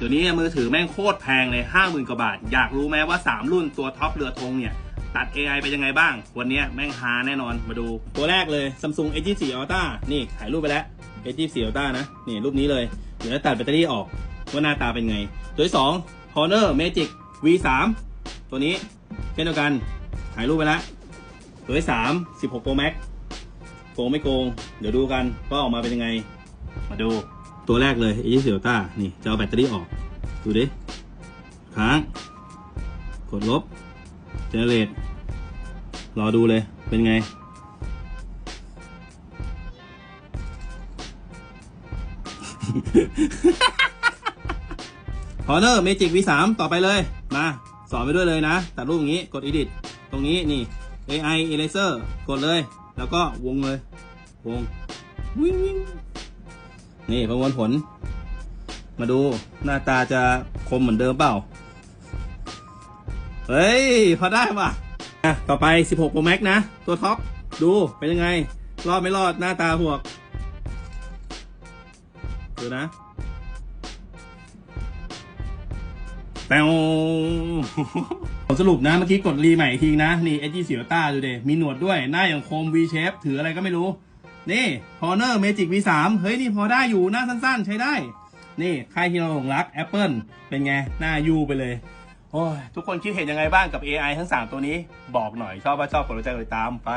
เดี๋ยวนี้มือถือแม่งโคตรแพงเลยห้าหมื่นกว่าบาท อยากรู้ไหมว่า 3 รุ่นตัวท็อปเรือธงเนี่ย ตัด AI ไปยังไงบ้าง วันนี้แม่งฮาแน่นอนมาดู ตัวแรกเลย Samsung S24 Ultra นี่ถ่ายรูปไปแล้ว S24 Ultra นะ นี่รูปนี้เลย เดี๋ยวตัดแบตเตอรี่ออก ว่าหน้าตาเป็นไง ตัวที่ 2 Honor Magic V3 ตัวนี้เช่นเดียวกันถ่ายรูปไปแล้วตัวที่ 3 16 Pro Max โกงไม่โกง เดี๋ยวดูกันว่าออกมาเป็นยังไง มาดู ตัวแรกเลย A20 Ultra นี่จะเอาแบตเตอรี่ออก ดูดิ ค้าง กดลบ เจเนเรตรอดูเลย เป็นไง Honor Magic V3 ต่อไปเลย มา สอนไปด้วยเลยนะ ตัดรูปอย่างนี้ กด Edit ตรงนี้นี่ AI Eraser กดเลย แล้วก็วงเลย วงวิ่ง นี่ประมวลผล มาดูหน้าตาจะคมเหมือนเดิมเปล่า เฮ้ย พอได้ป่ะอะต่อไป 16 Pro Max นะ ตัวท็อป ดูเป็นยังไง รอดไม่รอดหน้าตาหวก ดูนะแปวผมสรุปนะ เมื่อกี้กดรีใหม่อีกทีนะ นี่ SG เสียวต้าดูเดมีหนวดด้วย หน้าอย่างคม V shape ถืออะไรก็ไม่รู้ นี่พอลเนอร์เมจิกวีสามเฮ้ย นี่พอได้อยู่หน้าสั้นๆ ใช้ได้ นี่ค่ายที่เราหลงรัก Apple เป็นไง หน้ายูไปเลยโอ้ยทุกคนคิดเห็นยังไงบ้างกับ AI ทั้ง 3 ตัวนี้ บอกหน่อยชอบว่าชอบกดไลค์กดติดตามไป